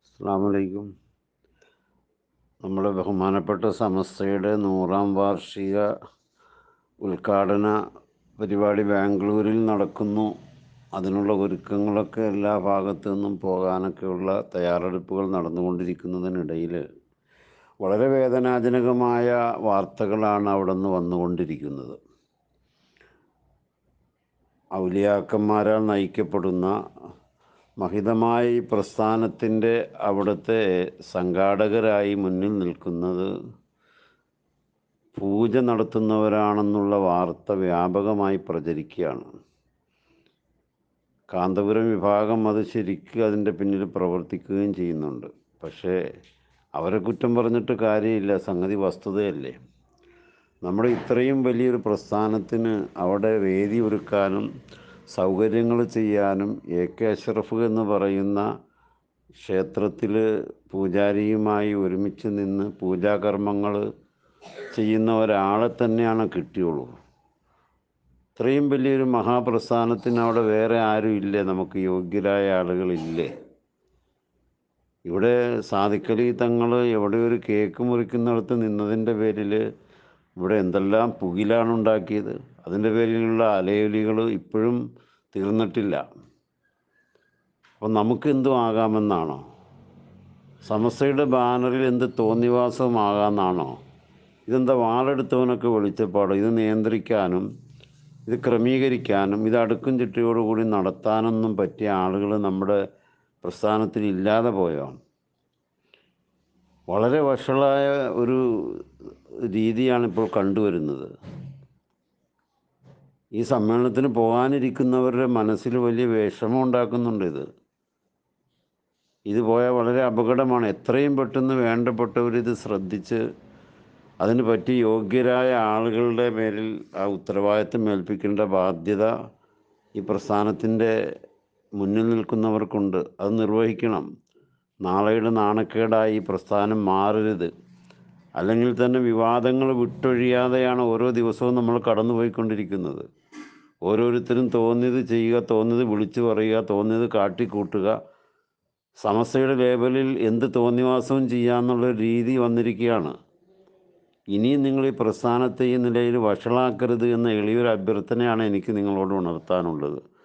അസ്സാമലൈക്കും നമ്മുടെ ബഹുമാനപ്പെട്ട സമസ്തയുടെ നൂറാം വാർഷിക ഉദ്ഘാടന പരിപാടി ബാംഗ്ലൂരിൽ നടക്കുന്നു. അതിനുള്ള ഒരുക്കങ്ങളൊക്കെ എല്ലാ ഭാഗത്തു നിന്നും പോകാനൊക്കെയുള്ള തയ്യാറെടുപ്പുകൾ നടന്നുകൊണ്ടിരിക്കുന്നതിനിടയിൽ വളരെ വേദനാജനകമായ വാർത്തകളാണ് അവിടെ നിന്ന് വന്നുകൊണ്ടിരിക്കുന്നത്. ഔലിയാക്കന്മാരാൽ നയിക്കപ്പെടുന്ന മഹിതമായ പ്രസ്ഥാനത്തിന്റെ അവിടുത്തെ സംഘാടകരായി മുന്നിൽ നിൽക്കുന്നത് പൂജ നടത്തുന്നവരാണെന്നുള്ള വാർത്ത വ്യാപകമായി പ്രചരിക്കുകയാണ്. കാന്തപുരം വിഭാഗം അത് ശരിക്കും അതിന്റെ പിന്നിൽ പ്രവർത്തിക്കുകയും ചെയ്യുന്നുണ്ട്. പക്ഷേ അവരെ കുറ്റം പറഞ്ഞിട്ട് കാര്യമില്ല സംഗതി വസ്തുതയല്ലേ. നമ്മുടെ ഇത്രയും വലിയൊരു പ്രസ്ഥാനത്തിന് അവിടെ വേദി ഒരുക്കാനും സൗകര്യങ്ങൾ ചെയ്യാനും എ കെ അഷ്റഫ് എന്ന് പറയുന്ന ക്ഷേത്രത്തിൽ പൂജാരിയുമായി ഒരുമിച്ച് നിന്ന് പൂജാകർമ്മങ്ങൾ ചെയ്യുന്ന ഒരാളെ തന്നെയാണ് കിട്ടിയുള്ളൂ. ഇത്രയും വലിയൊരു മഹാപ്രസ്ഥാനത്തിന് അവിടെ വേറെ ആരും ഇല്ലേ നമുക്ക് യോഗ്യരായ ആളുകളില്ലേ. ഇവിടെ സാധിക്കലി തങ്ങൾ എവിടെ ഒരു കേക്ക് മുറിക്കുന്നിടത്ത് നിന്നതിന്റെ പേരിൽ ഇവിടെ എന്തെല്ലാം പുകിലാണ് ഉണ്ടാക്കിയത്. അതിന്റെ പേരിലുള്ള അലയൊലികൾ ഇപ്പോഴും തീർന്നിട്ടില്ല. അപ്പം നമുക്ക് എന്തും ആകാമെന്നാണോ? സമസ്തയുടെ ബാനറിൽ എന്ത് തോന്നിവാസമാകാമെന്നാണോ? ഇതെന്താ വാളെടുത്തവനൊക്കെ വെളിച്ചപ്പാടോ? ഇത് നിയന്ത്രിക്കാനും ഇത് ക്രമീകരിക്കാനും ഇത് അടുക്കും ചിട്ടയോടുകൂടി നടത്താനൊന്നും പറ്റിയ ആളുകൾ നമ്മുടെ പ്രസ്ഥാനത്തിൽ ഇല്ലാതെ പോയോ വളരെ വഷളായ ഒരു രീതിയാണ് ഇപ്പോൾ കണ്ടുവരുന്നത്. ഈ സമ്മേളനത്തിന് പോകാനിരിക്കുന്നവരുടെ മനസ്സിൽ വലിയ വിഷമം ഉണ്ടാക്കുന്നുണ്ട് ഇത്. ഇത് പോയാൽ വളരെ അപകടമാണ്. എത്രയും പെട്ടെന്ന് വേണ്ടപ്പെട്ടവരിത് ശ്രദ്ധിച്ച് അതിന് പറ്റി യോഗ്യരായ ആളുകളുടെ മേലിൽ ആ ഉത്തരവാദിത്വം ഏൽപ്പിക്കേണ്ട ബാധ്യത ഈ പ്രസ്ഥാനത്തിന്റെ മുന്നിൽ നിൽക്കുന്നവർക്കുണ്ട്. അത് നിർവഹിക്കണം. നാളെയുടെ നാണക്കേടായി പ്രസ്ഥാനം മാറരുത്. അല്ലെങ്കിൽ തന്നെ വിവാദങ്ങൾ വിട്ടൊഴിയാതെയാണ് ഓരോ ദിവസവും നമ്മൾ കടന്നുപോയിക്കൊണ്ടിരിക്കുന്നത്. ഓരോരുത്തരും തോന്നിയത് ചെയ്യുക തോന്നിയത് വിളിച്ചു പറയുക തോന്നിയത് കാട്ടിക്കൂട്ടുക. സമസ്തയുടെ ലേബലിൽ എന്ത് തോന്നിവാസവും ചെയ്യാമെന്നുള്ള രീതി വന്നിരിക്കുകയാണ്. ഇനിയും നിങ്ങൾ ഈ പ്രസ്ഥാനത്തെ ഈ നിലയിൽ വഷളാക്കരുത് എന്ന എളിയൊരു അഭ്യർത്ഥനയാണ് എനിക്ക് നിങ്ങളോട് ഉണർത്താനുള്ളത്.